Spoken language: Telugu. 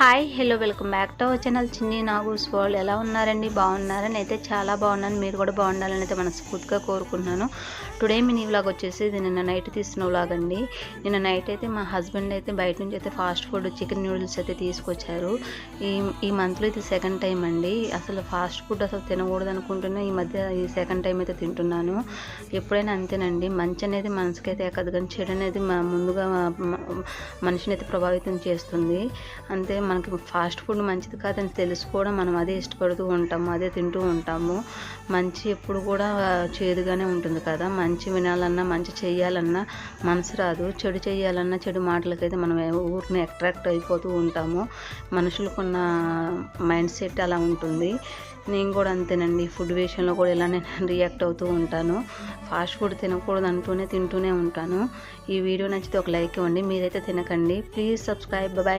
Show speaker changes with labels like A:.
A: Hi hello welcome back to our channel. Chinni Nagu's world ఎలా ఉన్నారండి? బాగున్నారని అయితే చాలా బాగున్నాను. మీరు కూడా బాగుండాలని అయితే మనస్ఫూర్తిగా కోరుకుంటున్నాను. టుడే మినీ వ్లాగ్ వచ్చేసి ఇది నిన్న నైట్ తీసిన వ్లాగ్ అండి. నిన్న నైట్ అయితే మా హస్బెండ్ అయితే బయట నుంచి అయితే ఫాస్ట్ ఫుడ్ చికెన్ నూడిల్స్ అయితే తీసుకొచ్చారు. ఈ ఈ మంత్లో ఇది సెకండ్ టైం అండి. అసలు ఫాస్ట్ ఫుడ్ అసలు తినకూడదు అనుకుంటున్నా. ఈ మధ్య ఈ సెకండ్ టైం అయితే తింటున్నాను. ఎప్పుడైనా అంతేనండి. మంచి అనేది మనసుకి అయితే ఎక్కదు కానీ చెడు అనేది మా ముందుగా మనిషిని అయితే ప్రభావితం చేస్తుంది. అంతే మనకి ఫాస్ట్ ఫుడ్ మంచిది కాదని తెలిసి కూడా మనం అదే ఇష్టపడుతూ ఉంటాము అదే తింటూ ఉంటాము. మంచి ఎప్పుడు కూడా చేదుగానే ఉంటుంది కదా. మంచి వినాలన్నా మంచి చేయాలన్నా మనసు రాదు. చెడు చేయాలన్నా చెడు మాటలకైతే మనం ఊరిని అట్రాక్ట్ అయిపోతూ ఉంటాము. మనుషులకున్న మైండ్ సెట్ అలా ఉంటుంది. నేను కూడా అంతేనండి. ఫుడ్ విషయంలో కూడా ఇలానే రియాక్ట్ అవుతూ ఉంటాను. ఫాస్ట్ ఫుడ్ తినకూడదు అంటూనే తింటూనే ఉంటాను. ఈ వీడియో నచ్చితే ఒక లైక్ ఇవ్వండి. మీరైతే తినకండి. Please subscribe. బాయ్.